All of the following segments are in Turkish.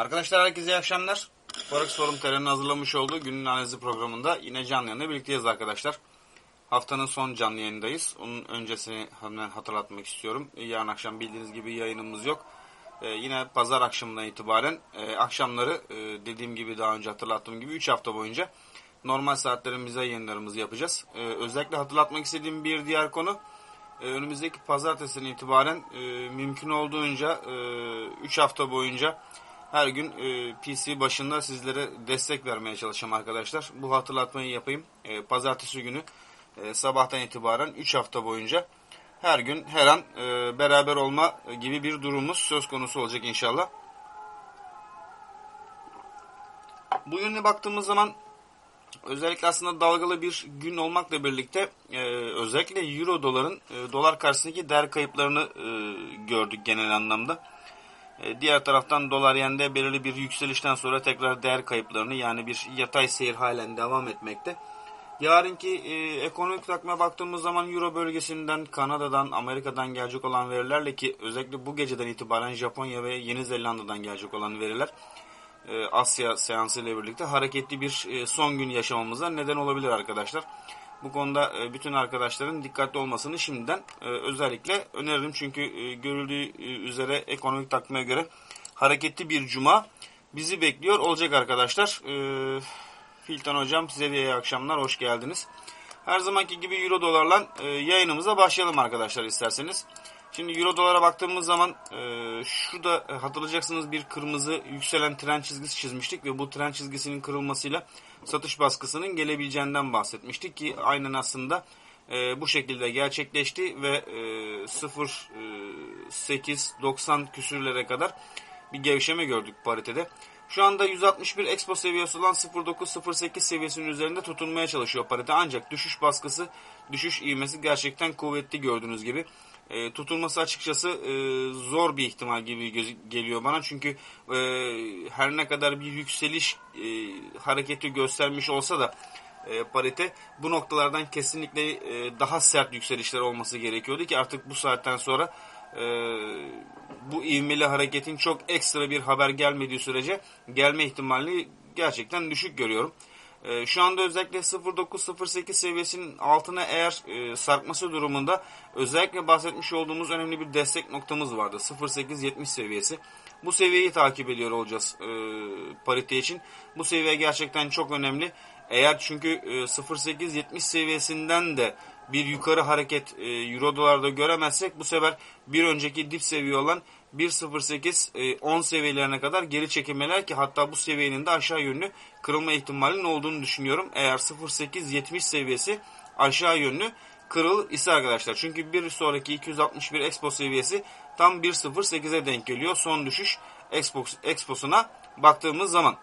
Arkadaşlar herkese iyi akşamlar. Forex Forum TR'nin hazırlamış olduğu günün analizi programında yine canlı yayında birlikteyiz arkadaşlar. Haftanın son canlı yayındayız. Onun öncesini hemen hatırlatmak istiyorum. Yarın akşam bildiğiniz gibi yayınımız yok. Ee, yine pazar akşamından itibaren e, akşamları e, dediğim gibi daha önce hatırlattığım gibi 3 hafta boyunca normal saatlerimize yayınlarımızı yapacağız. Ee, özellikle hatırlatmak istediğim bir diğer konu e, önümüzdeki pazartesiden itibaren e, mümkün olduğunca 3 e, hafta boyunca her gün e, PC başında sizlere destek vermeye çalışacağım arkadaşlar. Bu hatırlatmayı yapayım. E, pazartesi günü e, sabahtan itibaren 3 hafta boyunca her gün her an e, beraber olma gibi bir durumumuz söz konusu olacak inşallah. Bu yönüne baktığımız zaman özellikle aslında dalgalı bir gün olmakla birlikte e, özellikle euro doların e, dolar karşısındaki değer kayıplarını e, gördük genel anlamda. E, diğer taraftan dolar yende belirli bir yükselişten sonra tekrar değer kayıplarını yani bir yatay seyir halen devam etmekte. Yarınki e, ekonomik takvime baktığımız zaman Euro bölgesinden, Kanada'dan, Amerika'dan gelecek olan verilerle ki özellikle bu geceden itibaren Japonya ve Yeni Zelanda'dan gelecek olan veriler e, Asya seansı ile birlikte hareketli bir e, son gün yaşamamıza neden olabilir arkadaşlar. Bu konuda e, bütün arkadaşların dikkatli olmasını şimdiden e, özellikle öneririm. Çünkü e, görüldüğü üzere ekonomik takvime göre hareketli bir cuma bizi bekliyor olacak arkadaşlar. Filtan hocam size de iyi akşamlar, hoş geldiniz. Her zamanki gibi euro dolarla yayınımıza başlayalım arkadaşlar isterseniz. Şimdi euro dolara baktığımız zaman e, şurada hatırlayacaksınız bir kırmızı yükselen tren çizgisi çizmiştik ve bu tren çizgisinin kırılmasıyla satış baskısının gelebileceğinden bahsetmiştik ki aynen aslında e, bu şekilde gerçekleşti ve e, 0.8-90 e, küsürlere kadar bir gevşeme gördük paritede. Şu anda 161 expo seviyesi olan 0.9-0.8 seviyesinin üzerinde tutunmaya çalışıyor parite ancak düşüş baskısı, düşüş ivmesi gerçekten kuvvetli gördüğünüz gibi e, tutulması açıkçası e, zor bir ihtimal gibi geliyor bana. Çünkü e, her ne kadar bir yükseliş e, hareketi göstermiş olsa da e, parite bu noktalardan kesinlikle e, daha sert yükselişler olması gerekiyordu ki artık bu saatten sonra e, bu ivmeli hareketin çok ekstra bir haber gelmediği sürece gelme ihtimalini gerçekten düşük görüyorum. E, şu anda özellikle 0.9-0.8 seviyesinin altına eğer e, sarkması durumunda özellikle bahsetmiş olduğumuz önemli bir destek noktamız vardı. 0.8-70 seviyesi. Bu seviyeyi takip ediyor olacağız e, parite için. Bu seviye gerçekten çok önemli. Eğer çünkü e, 0.8-70 seviyesinden de bir yukarı hareket e, euro dolarda göremezsek bu sefer bir önceki dip seviye olan 1.08 10 e, seviyelerine kadar geri çekilmeler ki hatta bu seviyenin de aşağı yönlü kırılma ihtimalinin olduğunu düşünüyorum. Eğer 0.8-70 seviyesi aşağı yönlü kırıl ise arkadaşlar. Çünkü bir sonraki 261 Expo seviyesi tam 1.08'e denk geliyor. Son düşüş Expo, Expo'suna baktığımız zaman.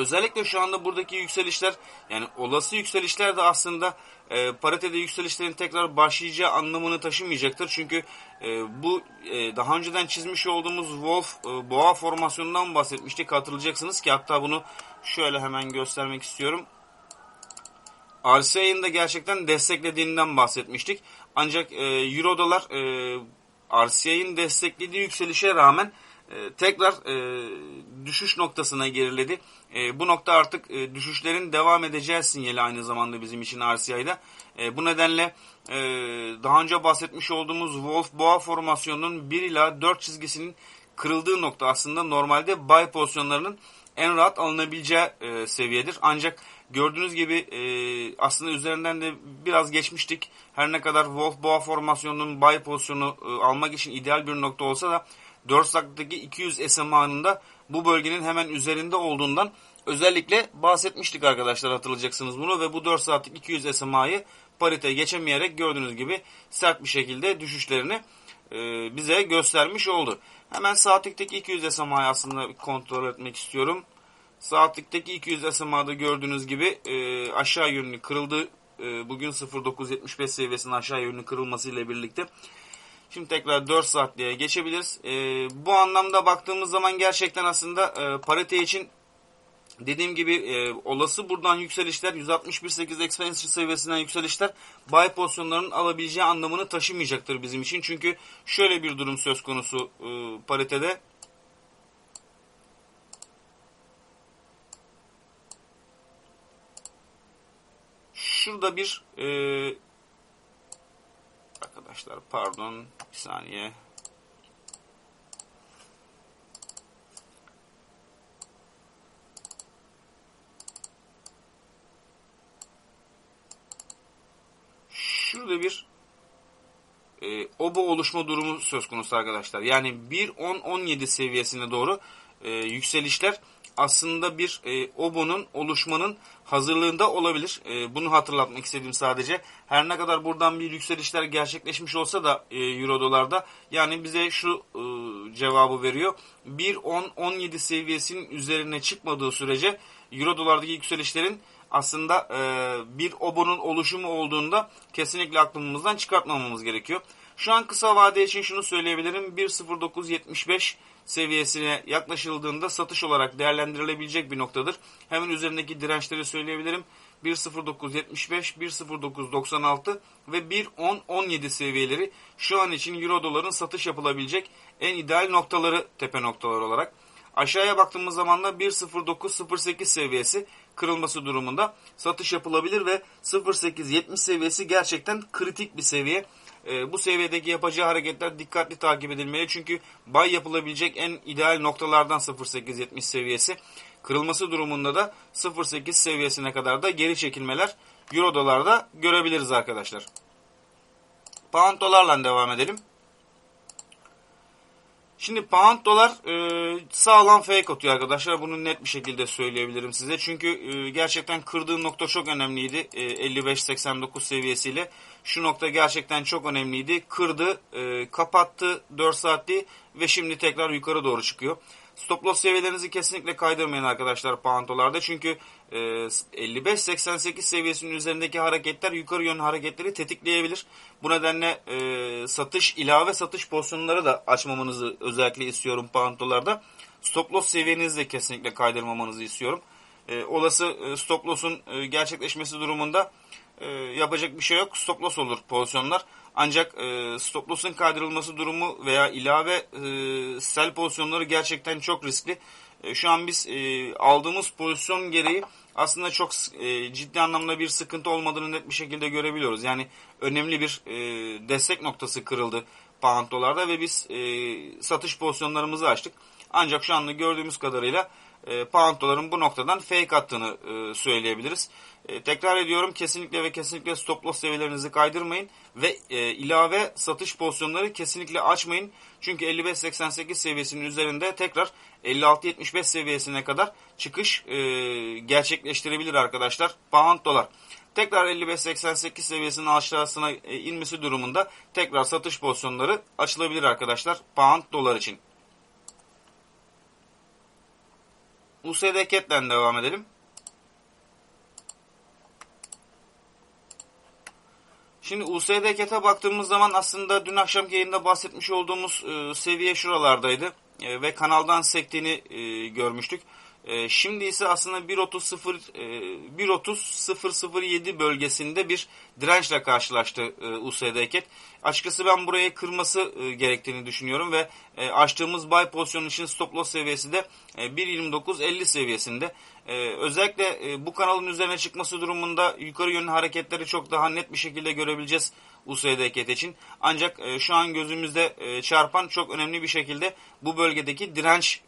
Özellikle şu anda buradaki yükselişler yani olası yükselişler de aslında e, paritede yükselişlerin tekrar başlayacağı anlamını taşımayacaktır. Çünkü e, bu e, daha önceden çizmiş olduğumuz Wolf e, boğa formasyonundan bahsetmiştik. Hatırlayacaksınız ki hatta bunu şöyle hemen göstermek istiyorum. RSI'nin de gerçekten desteklediğinden bahsetmiştik. Ancak e, Euro dolar e, RSI'nin desteklediği yükselişe rağmen e, tekrar e, düşüş noktasına geriledi. E, bu nokta artık e, düşüşlerin devam edeceği sinyali aynı zamanda bizim için RCI'de. E, bu nedenle e, daha önce bahsetmiş olduğumuz Wolf Boğa formasyonunun 1 ila 4 çizgisinin kırıldığı nokta aslında normalde buy pozisyonlarının en rahat alınabileceği e, seviyedir. Ancak gördüğünüz gibi e, aslında üzerinden de biraz geçmiştik. Her ne kadar Wolf Boğa formasyonunun buy pozisyonu e, almak için ideal bir nokta olsa da 4 saatlikteki 200 SMA'nın bu bölgenin hemen üzerinde olduğundan özellikle bahsetmiştik arkadaşlar hatırlayacaksınız bunu ve bu 4 saatlik 200 SMA'yı parite geçemeyerek gördüğünüz gibi sert bir şekilde düşüşlerini e, bize göstermiş oldu. Hemen saatlikteki 200 SMA'yı aslında kontrol etmek istiyorum. Saatlikteki 200 SMA'da gördüğünüz gibi e, aşağı yönlü kırıldı. E, bugün 0.975 seviyesinin aşağı yönlü kırılması ile birlikte Şimdi tekrar 4 saatliğe geçebiliriz. E, bu anlamda baktığımız zaman gerçekten aslında e, parite için dediğim gibi e, olası buradan yükselişler 161.8 expansion seviyesinden yükselişler buy pozisyonlarının alabileceği anlamını taşımayacaktır bizim için. Çünkü şöyle bir durum söz konusu e, paritede. Şurada bir e, arkadaşlar pardon bir saniye şurada bir e, obo oluşma durumu söz konusu arkadaşlar. Yani 1.10-17 seviyesine doğru e, yükselişler aslında bir e, obonun oluşmanın hazırlığında olabilir. E, bunu hatırlatmak istedim sadece. Her ne kadar buradan bir yükselişler gerçekleşmiş olsa da e, euro dolarda yani bize şu e, cevabı veriyor. 1.10-17 seviyesinin üzerine çıkmadığı sürece euro dolardaki yükselişlerin aslında e, bir obonun oluşumu olduğunda kesinlikle aklımızdan çıkartmamamız gerekiyor. Şu an kısa vade için şunu söyleyebilirim. 1.0975 seviyesine yaklaşıldığında satış olarak değerlendirilebilecek bir noktadır. Hemen üzerindeki dirençleri söyleyebilirim. 1.0975, 1.0996 ve 1.1017 seviyeleri şu an için Euro doların satış yapılabilecek en ideal noktaları tepe noktalar olarak. Aşağıya baktığımız zaman da 1.0908 seviyesi kırılması durumunda satış yapılabilir ve 0.870 seviyesi gerçekten kritik bir seviye. E, bu seviyedeki yapacağı hareketler dikkatli takip edilmeli. Çünkü bay yapılabilecek en ideal noktalardan 0.870 seviyesi. Kırılması durumunda da 0.8 seviyesine kadar da geri çekilmeler Euro dolarda görebiliriz arkadaşlar. Pound dolarla devam edelim. Şimdi pound dolar e, sağlam fake atıyor arkadaşlar. Bunu net bir şekilde söyleyebilirim size. Çünkü e, gerçekten kırdığı nokta çok önemliydi. E, 55-89 seviyesiyle. Şu nokta gerçekten çok önemliydi. Kırdı, e, kapattı 4 saatli ve şimdi tekrar yukarı doğru çıkıyor. Stop loss seviyelerinizi kesinlikle kaydırmayın arkadaşlar pantolarda. Çünkü e, 55-88 seviyesinin üzerindeki hareketler yukarı yönlü hareketleri tetikleyebilir. Bu nedenle e, satış ilave satış pozisyonları da açmamanızı özellikle istiyorum pantolarda. Stop loss seviyenizi de kesinlikle kaydırmamanızı istiyorum. E, olası e, stop loss'un e, gerçekleşmesi durumunda e, yapacak bir şey yok. Stop loss olur pozisyonlar. Ancak e, stop loss'un kaydırılması durumu veya ilave e, sell pozisyonları gerçekten çok riskli. E, şu an biz e, aldığımız pozisyon gereği aslında çok e, ciddi anlamda bir sıkıntı olmadığını net bir şekilde görebiliyoruz. Yani önemli bir e, destek noktası kırıldı pound dolarda ve biz e, satış pozisyonlarımızı açtık. Ancak şu anda gördüğümüz kadarıyla e, pound doların bu noktadan fake attığını e, söyleyebiliriz. E, tekrar ediyorum kesinlikle ve kesinlikle stop loss seviyelerinizi kaydırmayın ve e, ilave satış pozisyonları kesinlikle açmayın. Çünkü 55-88 seviyesinin üzerinde tekrar 56-75 seviyesine kadar çıkış e, gerçekleştirebilir arkadaşlar. Pound dolar. Tekrar 55-88 seviyesinin aşağısına e, inmesi durumunda tekrar satış pozisyonları açılabilir arkadaşlar. Pound dolar için. USD devam edelim. Şimdi USD baktığımız zaman aslında dün akşamki yayında bahsetmiş olduğumuz e, seviye şuralardaydı. E, ve kanaldan sektiğini e, görmüştük. E, şimdi ise aslında 1.30.007 e, bölgesinde bir dirençle karşılaştı e, USD. Açıkçası ben burayı kırması e, gerektiğini düşünüyorum ve e, açtığımız buy pozisyon için stop loss seviyesi de e, 1.29.50 seviyesinde. E, özellikle e, bu kanalın üzerine çıkması durumunda yukarı yönlü hareketleri çok daha net bir şekilde görebileceğiz USD CAT için. Ancak şu an gözümüzde çarpan çok önemli bir şekilde bu bölgedeki direnç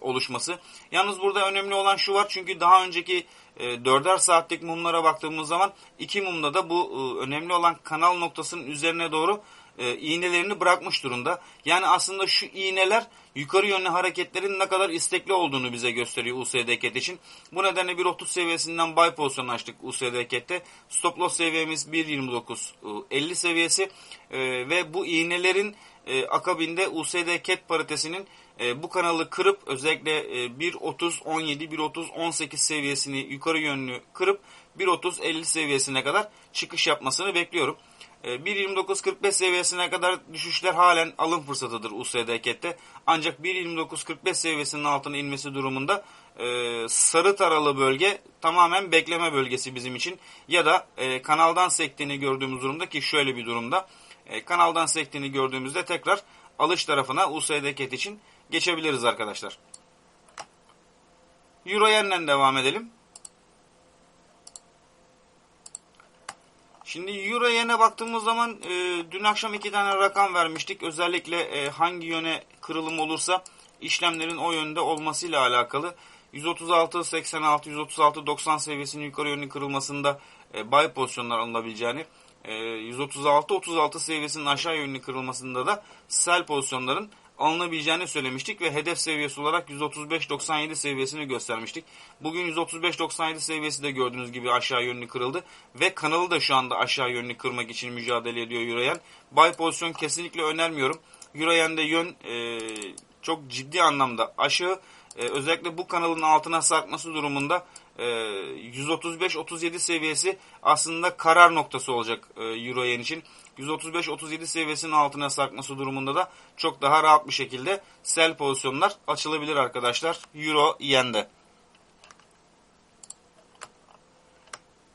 oluşması. Yalnız burada önemli olan şu var çünkü daha önceki e, 4'er saatlik mumlara baktığımız zaman iki mumda da bu e, önemli olan kanal noktasının üzerine doğru e, iğnelerini bırakmış durumda. Yani aslında şu iğneler yukarı yönlü hareketlerin ne kadar istekli olduğunu bize gösteriyor USD CAT için. Bu nedenle 1.30 seviyesinden buy pozisyon açtık USD CAT'te. Stop loss seviyemiz 1.29 50 seviyesi e, ve bu iğnelerin e, akabinde USD CAT paritesinin e, bu kanalı kırıp özellikle e, 1.30 17 1.30 18 seviyesini yukarı yönlü kırıp 1.30 50 seviyesine kadar çıkış yapmasını bekliyorum. 1.29.45 ee, seviyesine kadar düşüşler halen alım fırsatıdır USD CAT'te. Ancak 1.29.45 seviyesinin altına inmesi durumunda e, sarı taralı bölge tamamen bekleme bölgesi bizim için. Ya da e, kanaldan sektiğini gördüğümüz durumda ki şöyle bir durumda e, kanaldan sektiğini gördüğümüzde tekrar alış tarafına USD CAT için geçebiliriz arkadaşlar. Euro yeniden devam edelim. Şimdi Euro yene baktığımız zaman e, dün akşam iki tane rakam vermiştik. Özellikle e, hangi yöne kırılım olursa işlemlerin o yönde olmasıyla alakalı. 136-86, 136-90 seviyesinin yukarı yönlü kırılmasında e, buy pozisyonlar alınabileceğini, e, 136-36 seviyesinin aşağı yönlü kırılmasında da sell pozisyonların alınabileceğini söylemiştik ve hedef seviyesi olarak 135.97 seviyesini göstermiştik. Bugün 135.97 seviyesi de gördüğünüz gibi aşağı yönlü kırıldı ve kanalı da şu anda aşağı yönlü kırmak için mücadele ediyor Euroyen. Buy pozisyon kesinlikle önermiyorum. Euroyen'de yön e, çok ciddi anlamda aşağı. E, özellikle bu kanalın altına sarkması durumunda e, 135-37 seviyesi aslında karar noktası olacak e, Euroyen için. 135-37 seviyesinin altına sarkması durumunda da çok daha rahat bir şekilde sell pozisyonlar açılabilir arkadaşlar Euro Yen'de.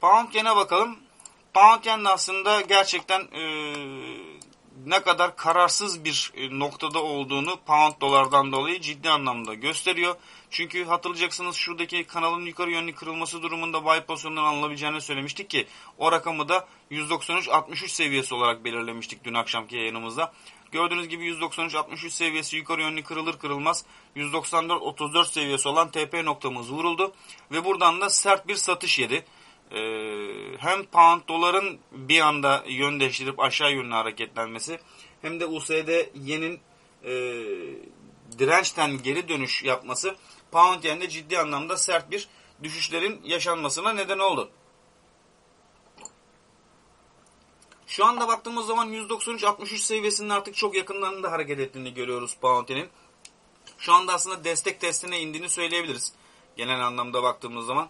Pound Yen'e bakalım. Pound Yen aslında gerçekten ne kadar kararsız bir e, noktada olduğunu pound dolardan dolayı ciddi anlamda gösteriyor. Çünkü hatırlayacaksınız şuradaki kanalın yukarı yönlü kırılması durumunda buy pozisyonundan alınabileceğini söylemiştik ki o rakamı da 193-63 seviyesi olarak belirlemiştik dün akşamki yayınımızda. Gördüğünüz gibi 193-63 seviyesi yukarı yönlü kırılır kırılmaz 194-34 seviyesi olan TP noktamız vuruldu ve buradan da sert bir satış yedi. Ee, hem pound doların bir anda yön değiştirip aşağı yönlü hareketlenmesi hem de USD yenin e, dirençten geri dönüş yapması pound yen'de ciddi anlamda sert bir düşüşlerin yaşanmasına neden oldu. Şu anda baktığımız zaman 193-63 seviyesinin artık çok yakınlarında hareket ettiğini görüyoruz pound yenin. Şu anda aslında destek testine indiğini söyleyebiliriz. Genel anlamda baktığımız zaman.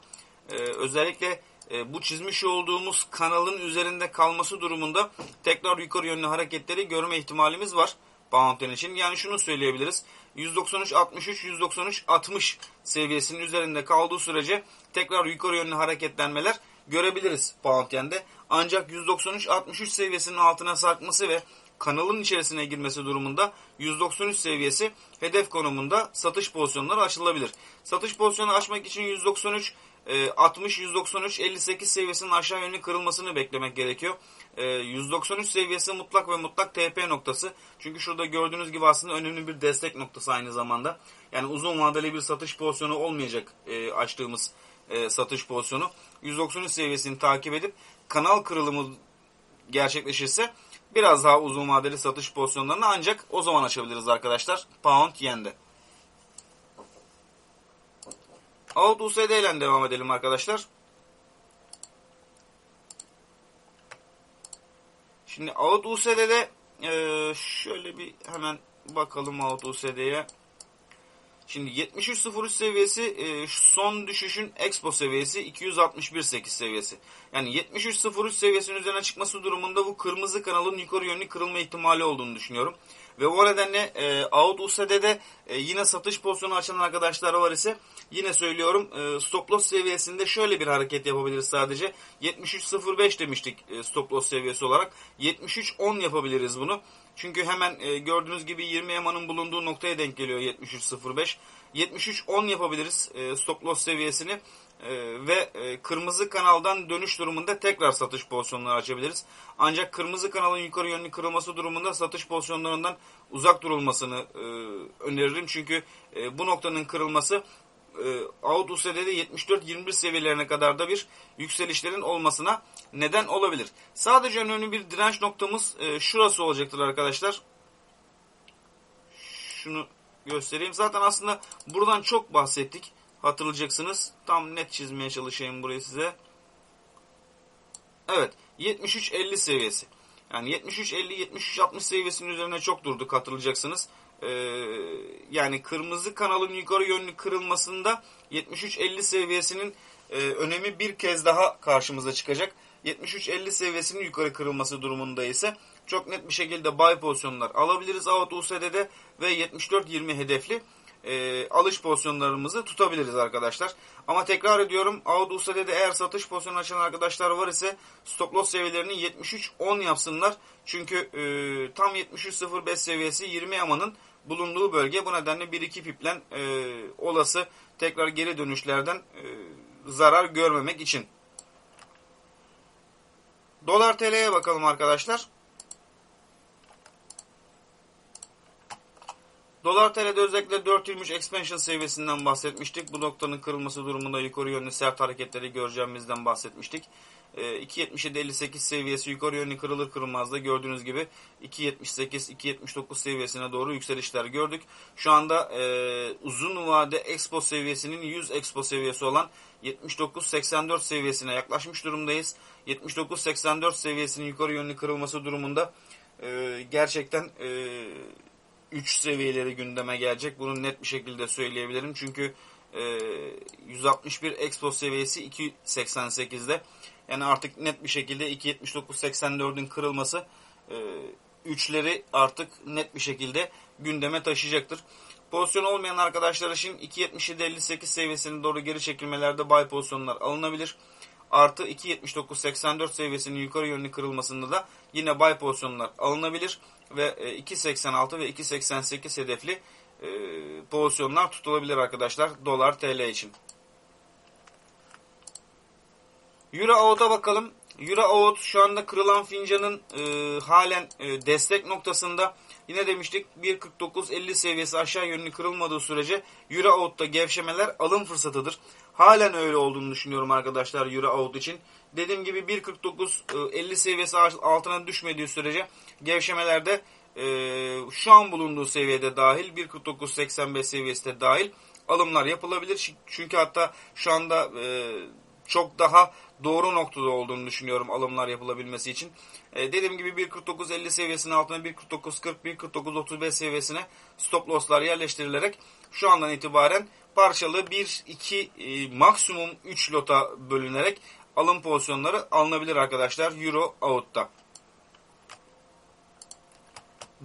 Ee, özellikle e, bu çizmiş olduğumuz kanalın üzerinde kalması durumunda tekrar yukarı yönlü hareketleri görme ihtimalimiz var. Pound için. Yani şunu söyleyebiliriz. 193-63, 193-60 seviyesinin üzerinde kaldığı sürece tekrar yukarı yönlü hareketlenmeler görebiliriz Pound Yen'de. Ancak 193-63 seviyesinin altına sarkması ve kanalın içerisine girmesi durumunda 193 seviyesi hedef konumunda satış pozisyonları açılabilir. Satış pozisyonu açmak için 193 60 193 58 seviyesinin aşağı yönlü kırılmasını beklemek gerekiyor. 193 ee, seviyesi mutlak ve mutlak TP noktası. Çünkü şurada gördüğünüz gibi aslında önemli bir destek noktası aynı zamanda. Yani uzun vadeli bir satış pozisyonu olmayacak e, açtığımız e, satış pozisyonu. 193 seviyesini takip edip kanal kırılımı gerçekleşirse biraz daha uzun vadeli satış pozisyonlarını ancak o zaman açabiliriz arkadaşlar. Pound Yen'de. Out USD ile devam edelim arkadaşlar. Şimdi Out USD'de e, şöyle bir hemen bakalım Out USD'ye. Şimdi 73.03 seviyesi e, son düşüşün expo seviyesi 261.8 seviyesi. Yani 73.03 seviyesinin üzerine çıkması durumunda bu kırmızı kanalın yukarı yönlü kırılma ihtimali olduğunu düşünüyorum. Ve o nedenle e, Out USD'de e, yine satış pozisyonu açan arkadaşlar var ise yine söylüyorum e, stop loss seviyesinde şöyle bir hareket yapabiliriz sadece. 73.05 demiştik e, stop loss seviyesi olarak. 73.10 yapabiliriz bunu. Çünkü hemen e, gördüğünüz gibi 20 EMA'nın bulunduğu noktaya denk geliyor 73.05. 73.10 yapabiliriz e, stop loss seviyesini. Ee, ve e, kırmızı kanaldan dönüş durumunda tekrar satış pozisyonları açabiliriz. Ancak kırmızı kanalın yukarı yönlü kırılması durumunda satış pozisyonlarından uzak durulmasını e, öneririm. Çünkü e, bu noktanın kırılması e, Out USD'de 74-21 seviyelerine kadar da bir yükselişlerin olmasına neden olabilir. Sadece önemli bir direnç noktamız şurası olacaktır arkadaşlar. Şunu göstereyim. Zaten aslında buradan çok bahsettik hatırlayacaksınız. Tam net çizmeye çalışayım burayı size. Evet 73-50 seviyesi. Yani 73-50-73-60 seviyesinin üzerine çok durduk hatırlayacaksınız. Ee, yani kırmızı kanalın yukarı yönlü kırılmasında 73-50 seviyesinin e, önemi bir kez daha karşımıza çıkacak. 73-50 seviyesinin yukarı kırılması durumunda ise çok net bir şekilde buy pozisyonlar alabiliriz Out USD'de ve 74-20 hedefli e, alış pozisyonlarımızı tutabiliriz arkadaşlar. Ama tekrar ediyorum Audi USD'de eğer satış pozisyonu açan arkadaşlar var ise stop loss seviyelerini 73.10 yapsınlar. Çünkü e, tam 73.05 seviyesi 20 yamanın bulunduğu bölge. Bu nedenle 1-2 piplen e, olası tekrar geri dönüşlerden e, zarar görmemek için. Dolar TL'ye bakalım arkadaşlar. Dolar TL'de özellikle 4.23 expansion seviyesinden bahsetmiştik. Bu noktanın kırılması durumunda yukarı yönlü sert hareketleri göreceğimizden bahsetmiştik. 2.77-58 ee, seviyesi yukarı yönlü kırılır kırılmaz da gördüğünüz gibi 2.78-2.79 seviyesine doğru yükselişler gördük. Şu anda e, uzun vade expo seviyesinin 100 expo seviyesi olan 79-84 seviyesine yaklaşmış durumdayız. 79-84 seviyesinin yukarı yönlü kırılması durumunda e, gerçekten e, 3 seviyeleri gündeme gelecek. Bunu net bir şekilde söyleyebilirim. Çünkü e, 161 Expo seviyesi 2.88'de. Yani artık net bir şekilde 2.79-84'ün kırılması e, üçleri artık net bir şekilde gündeme taşıyacaktır. Pozisyon olmayan arkadaşlar için 2.77-58 seviyesine doğru geri çekilmelerde buy pozisyonlar alınabilir. Artı 2.79-84 seviyesinin yukarı yönlü kırılmasında da yine buy pozisyonlar alınabilir ve 2.86 e, ve 2.88 hedefli e, pozisyonlar tutulabilir arkadaşlar dolar TL için. Euro AUD'a bakalım. Euro AUD şu anda kırılan fincanın e, halen e, destek noktasında. Yine demiştik 1.49-50 seviyesi aşağı yönlü kırılmadığı sürece Euro AUD'da gevşemeler alım fırsatıdır. Halen öyle olduğunu düşünüyorum arkadaşlar Euro AUD için. Dediğim gibi 1.49-50 seviyesi altına düşmediği sürece gevşemelerde e, şu an bulunduğu seviyede dahil 1.49-85 seviyesi de dahil alımlar yapılabilir. Çünkü hatta şu anda e, çok daha doğru noktada olduğunu düşünüyorum alımlar yapılabilmesi için. E, dediğim gibi 1.49.50 seviyesinin altına 1.49.40, 1.49.35 seviyesine stop losslar yerleştirilerek şu andan itibaren parçalı 1, 2, e, maksimum 3 lota bölünerek alım pozisyonları alınabilir arkadaşlar Euro Out'ta.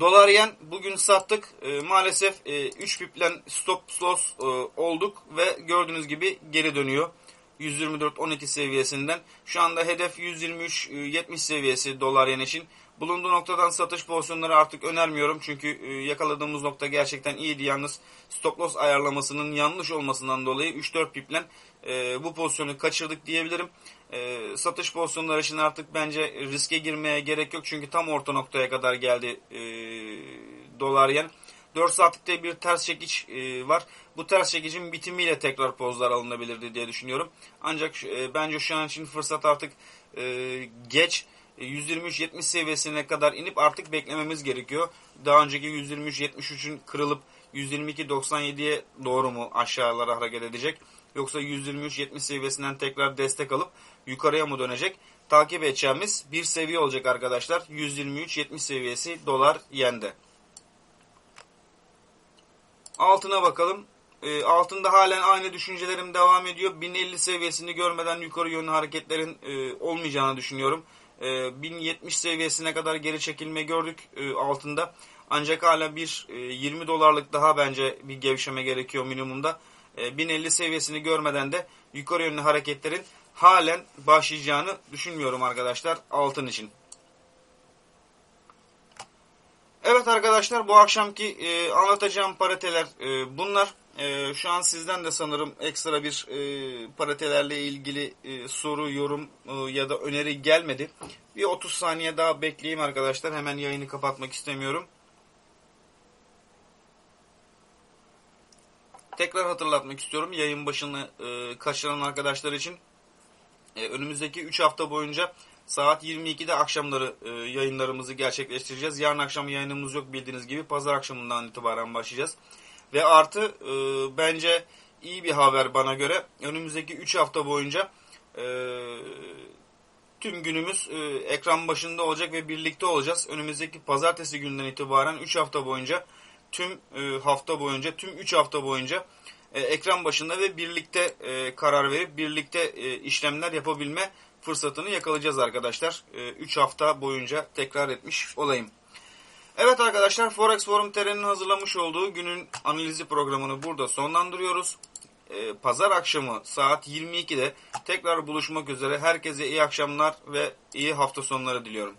Dolar yen bugün sattık. E, maalesef e, 3 piplen stop loss e, olduk ve gördüğünüz gibi geri dönüyor. 124.12 seviyesinden. Şu anda hedef 123.70 seviyesi dolar yen için. Bulunduğu noktadan satış pozisyonları artık önermiyorum. Çünkü e, yakaladığımız nokta gerçekten iyiydi. Yalnız stop loss ayarlamasının yanlış olmasından dolayı 3-4 piplen e, bu pozisyonu kaçırdık diyebilirim. E, satış pozisyonları için artık bence riske girmeye gerek yok. Çünkü tam orta noktaya kadar geldi dolar yen. 4 saatlikte bir ters çekiç e, var. Bu ters çekicin bitimiyle tekrar pozlar alınabilirdi diye düşünüyorum. Ancak bence şu an için fırsat artık geç. 123-70 e, seviyesine kadar inip artık beklememiz gerekiyor. Daha önceki 123-73'ün kırılıp 122-97'ye doğru mu aşağılara hareket edecek? Yoksa 123-70 seviyesinden tekrar destek alıp yukarıya mı dönecek? Takip edeceğimiz bir seviye olacak arkadaşlar. 123-70 seviyesi dolar yende. Altına bakalım. E, altında halen aynı düşüncelerim devam ediyor. 1050 seviyesini görmeden yukarı yönlü hareketlerin e, olmayacağını düşünüyorum. E, 1070 seviyesine kadar geri çekilme gördük e, altında. Ancak hala bir e, 20 dolarlık daha bence bir gevşeme gerekiyor minimumda. E, 1050 seviyesini görmeden de yukarı yönlü hareketlerin halen başlayacağını düşünmüyorum arkadaşlar altın için. Evet arkadaşlar bu akşamki e, anlatacağım pariteler e, bunlar. E, şu an sizden de sanırım ekstra bir e, paritelerle ilgili e, soru, yorum e, ya da öneri gelmedi. Bir 30 saniye daha bekleyeyim arkadaşlar. Hemen yayını kapatmak istemiyorum. Tekrar hatırlatmak istiyorum yayın başını e, kaçıran arkadaşlar için. E, önümüzdeki 3 hafta boyunca Saat 22'de akşamları e, yayınlarımızı gerçekleştireceğiz. Yarın akşam yayınımız yok bildiğiniz gibi. Pazar akşamından itibaren başlayacağız. Ve artı e, bence iyi bir haber bana göre. Önümüzdeki 3 hafta boyunca e, tüm günümüz e, ekran başında olacak ve birlikte olacağız. Önümüzdeki pazartesi günden itibaren 3 hafta boyunca tüm e, hafta boyunca tüm 3 hafta boyunca e, ekran başında ve birlikte e, karar verip birlikte e, işlemler yapabilme fırsatını yakalayacağız arkadaşlar. 3 ee, hafta boyunca tekrar etmiş olayım. Evet arkadaşlar Forex Forum TR'nin hazırlamış olduğu günün analizi programını burada sonlandırıyoruz. Ee, pazar akşamı saat 22'de tekrar buluşmak üzere. Herkese iyi akşamlar ve iyi hafta sonları diliyorum.